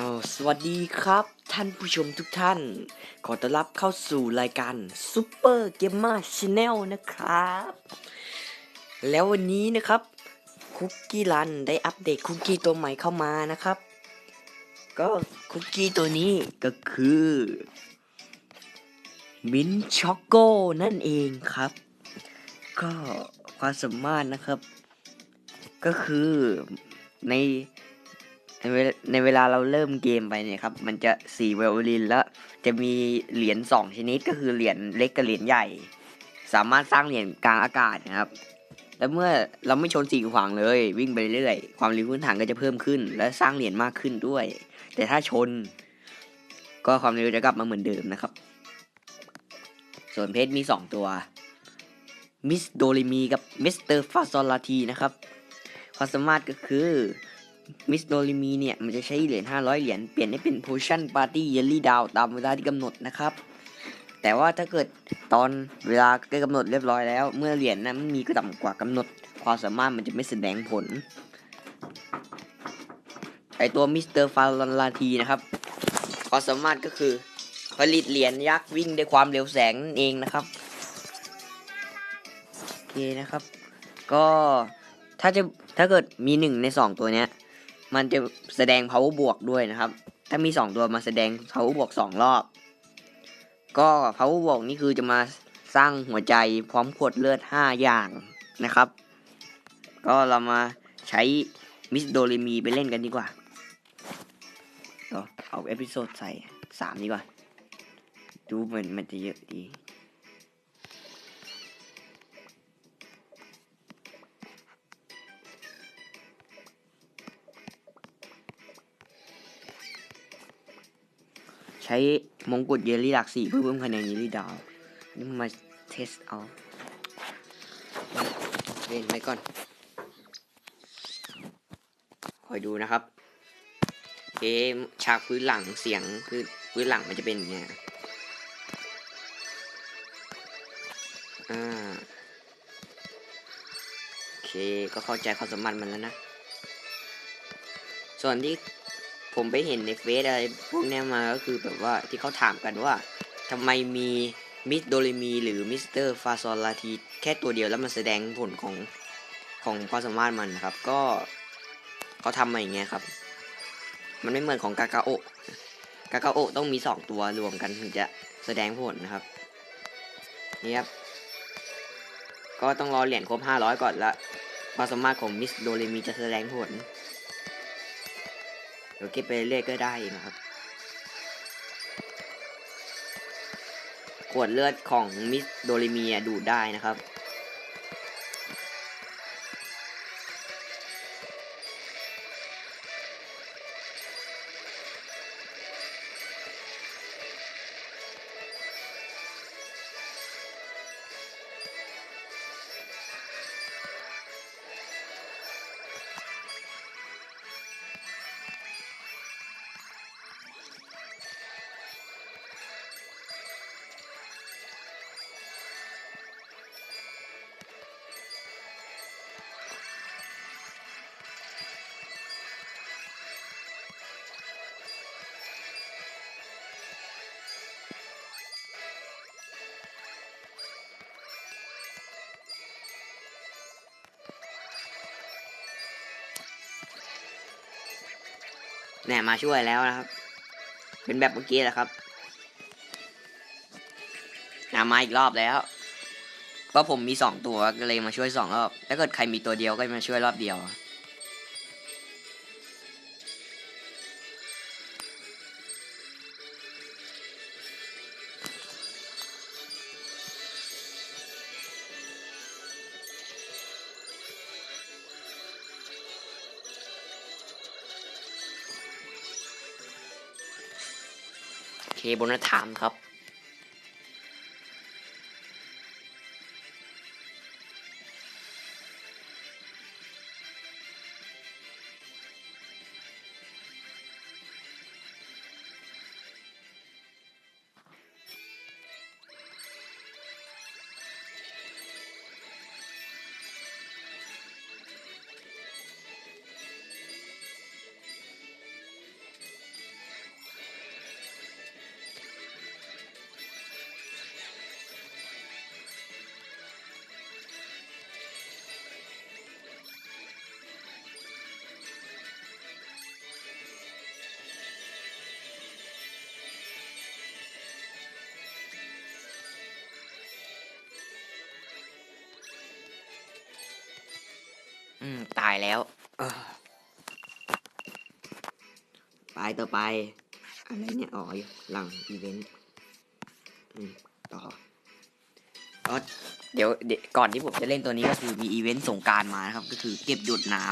เอาสวัสดีครับ ท่านผู้ชมทุกท่าน ขอต้อนรับเข้าสู่รายการ Super Gamer Channel นะครับ แล้ววันนี้นะครับคุกกี้รันได้อัปเดตคุกกี้ตัวใหม่เข้ามานะครับ ก็คุกกี้ตัวนี้ก็คือมินช็อกโกนั่นเองครับ ก็ความสามารถนะครับ ก็คือใน ในเวลาในเวลาเราเริ่มเกมไปเนี่ยครับ มันจะสี่ไวโอลินแล้วจะมีเหรียญสองชนิดก็คือเหรียญเล็กกับเหรียญใหญ่ สามารถสร้างเหรียญกลางอากาศนะครับ แล้วเมื่อเราไม่ชนสิ่ขวางเลย วิ่งไปเรื่อยๆความเร็วพื้นฐานก็จะเพิ่มขึ้น และสร้างเหรียญมากขึ้นด้วย แต่ถ้าชน ก็ความเร็วจะกลับมาเหมือนเดิมนะครับ ส่วนเพชรมีสองตัวมิสโดริมีกับมิสเตอร์ฟาซอลาทีนะครับความสามารถก็คือ มิสโดริมีเนี่ย มันจะใช้เหรียญ500 เหรียญ เปลี่ยนให้เป็น Potion Party Jelly Down ตามเวลาที่กำหนดนะครับ แต่ว่าถ้าเกิดตอนเวลาใกล้กำหนดเรียบร้อยแล้ว เมื่อเหรียญนั้นมีก็ต่ำกว่ากำหนด ความสามารถมันจะไม่แสดงผล ไอตัวมิสเตอร์ฟาลอนลาทีนะครับ ความสามารถก็คือ ผลิตเหรียญยักษ์วิ่งด้วยความเร็วแสงนั่นเองนะครับโอเคนะครับ ก็ถ้าจะถ้าเกิดมีหนึ่งในสองตัวเนี้ย มันจะแสดง power บวกด้วยนะครับ ถ้ามีสองตัวมาแสดง power บวกสองรอบ ก็ power บวกนี่คือจะมาสร้างหัวใจพร้อมขวดเลือดห้าอย่างนะครับ ก็เรามาใช้มิสโดเรมีไปเล่นกันดีกว่าเอาเอาเอพิโซดใส่สามดีกว่า ดูเหมือนมันจะเยอะดี ใช้มงกุฎเยลลี่หลักสี่เพื่อเพิ่มคะแนนเยลลี่ดาวนี่มาเทสเอาเล่นไปก่อนคอยดูนะครับเกมฉากพื้นหลังเสียงคือพื้นหลังมันจะเป็นอย่างเงี้ยอ่าโอเคก็เข้าใจความสมพันธ์มันแล้วนะ ส่วนที่ ผมไปเห็นในเฟซอะไรพวกเนี้ยมาก็คือแบบว่าที่เขาถามกันว่าทำไมมีมิสโดเรมีหรือมิสเตอร์ฟาซอลลาทีแค่ตัวเดียวแล้วมันแสดงผลของของความสามารถมันนะครับ ก็เขาทำมาอย่างเงี้ยครับ มันไม่เหมือนของกากาโอกากาโอต้องมีสองตัวรวมกันถึงจะแสดงผลนะครับนี่ครับ ก็ต้องรอเหรียญครบห้าร้อยก่อนละความสามารถของมิสโดเรมีจะแสดงผล เดี๋ยวเก็บไปเรื่อยก็ได้นะครับ ขวดเลือดของมิสโดริมียดูดได้นะครับ เนี่ยมาช่วยแล้วนะครับ เป็นแบบเมื่อกี้แหละครับนามาอีกรอบแล้ว เพราะผมมีสองตัวก็เลยมาช่วยสองรอบ ถ้าเกิดใครมีตัวเดียวก็มาช่วยรอบเดียว เคบนัสถามครับ อืม ตายแล้วเออไปต่อไป อะไรเนี่ยอ๋ออยู่หลังอีเวนต์อืมต่อก็เดี๋ยวเดี๋ยวก่อนที่ผมจะเล่นตัวนี้ก็คือมีอีเวนต์สงกรารมานะครับ ก็คือเก็บหยดน้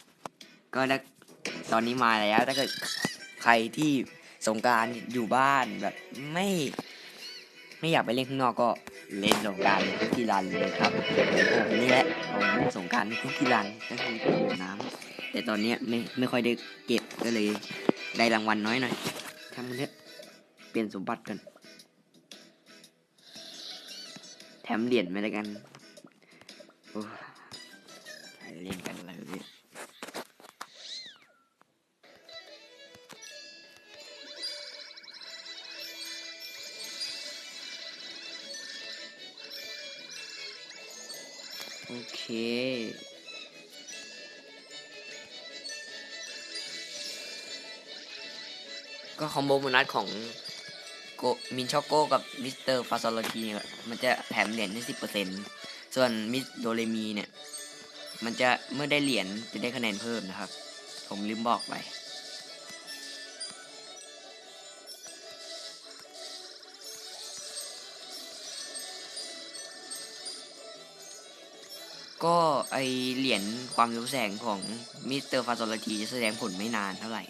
ำก็ถ้าตอนนี้มาแล้วถ้าเกิดใครที่สงกรารอยู่บ้านแบบไม่ ไม่อยากไปเล่นข้างนอกก็เล่นสงกรารคุกกี้รันเลยครับผมนี่แหละ ผมสงกรารทุกกีฬาก็คือเก็บหยดน้ำแต่ตอนนี้ไม่ไม่ค่อยได้เก็บก็เลยได้รางวัลน้อยหน่อยทำมันเถอะเปลี่ยนสมบัติกันแถมเหรียญไปแล้วกันโอ้ยเล่นกันเลย โอเค ก็คอมโบโบนัสของโกมินช็อกโกกับมิสเตอร์ฟาซอลทีเนี่ยมันจะแถมเหรียญได้สิบเปอร์เซ็นส่วนมิสโดเรมีเนี่ย มันจะเมื่อได้เหรียญจะได้คะแนนเพิ่มนะครับ ผมลืมบอกไป ก็ไอเหรียญความรู้แสงของมิสเตอร์ฟาซอลทีจะแสดงผลไม่นานเท่าไหร่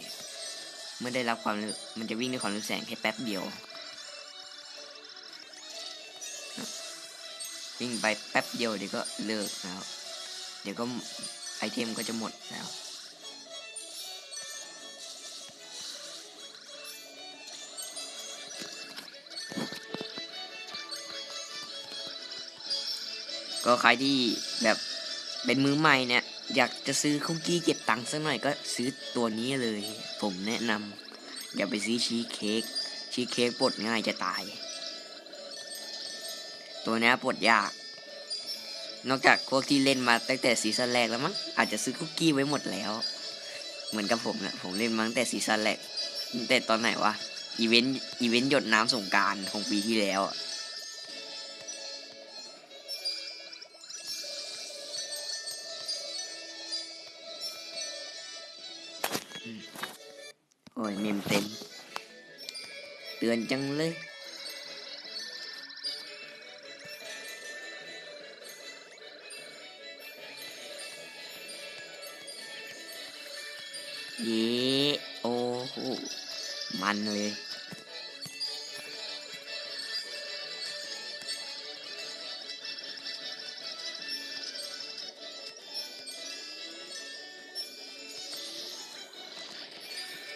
เมื่อได้รับความมันจะวิ่งด้วยความรู้แสงแค่แป๊บเดียว วิ่งไปแป๊บเดียวเดี๋ยวก็เลิกแล้ว เดี๋ยวก็ไอเทมก็จะหมดแล้ว ก็ใครที่แบบเป็นมือใหม่เนี่ย อยากจะซื้อคุกกี้เก็บตังค์สักหน่อยก็ซื้อตัวนี้เลย ผมแนะนำอย่าไปซื้อชีสเค้กชีสเค้กปลดง่ายจะตาย ตัวนี้ปลดยาก นอกจากพวกที่เล่นมาตั้งแต่ซีซั่นแรกแล้วมั้งอาจจะซื้อคุกกี้ไว้หมดแล้ว เหมือนกับผมนะผมเล่นมาตั้งแต่ซีซั่นแรกตั้งแต่ตอนไหนวะอีเวนต์อีเวนต์หยดน้ำสงการของปีที่แล้ว เตือนจังเลย เย่โอ้โหมันเลย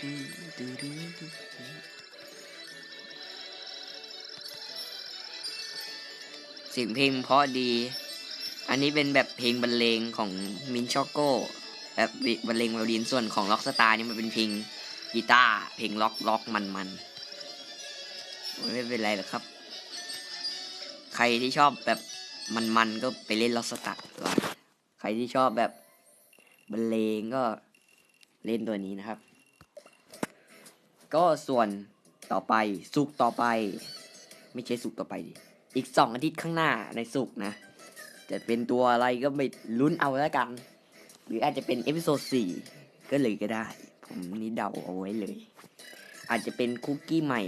อืมดูดูดู เสียงเพลงเพราะดี อันนี้เป็นแบบเพลงบรรเลงของมินช็อกโกแบบบรรเลงไวโอลินส่วนของล็อกสตาร์นี่มันเป็นเพลงกีตาร์เพลงล็อกล็อกมันมันไม่เป็นไรหรอกครับ ใครที่ชอบแบบมันมันก็ไปเล่นล็อกสตาร์ใครที่ชอบแบบบรรเลงก็เล่นตัวนี้นะครับ ก็ส่วนต่อไปสุกต่อไป ไม่ใช่สุกต่อไปดิ อีกสองอาทิตย์ข้างหน้าในสุกนะ จะเป็นตัวอะไรก็ไม่ลุ้นเอาแล้วกัน หรืออาจจะเป็นเอพิโซดสี่ก็เลยก็ได้ ผมนี่เดาเอาไว้เลย อาจจะเป็นคุกกี้ใหม่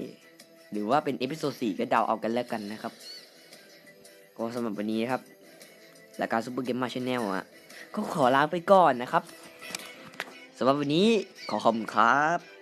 หรือว่าเป็นเอพิโซดสี่ก็เดาเอากันแล้วกันนะครับ ก็สำหรับวันนี้นะครับรายการซูเปอร์เกมมาชแนลอะก็ขอลาไปก่อนนะครับสำหรับวันนี้ขอขอบคุณครับ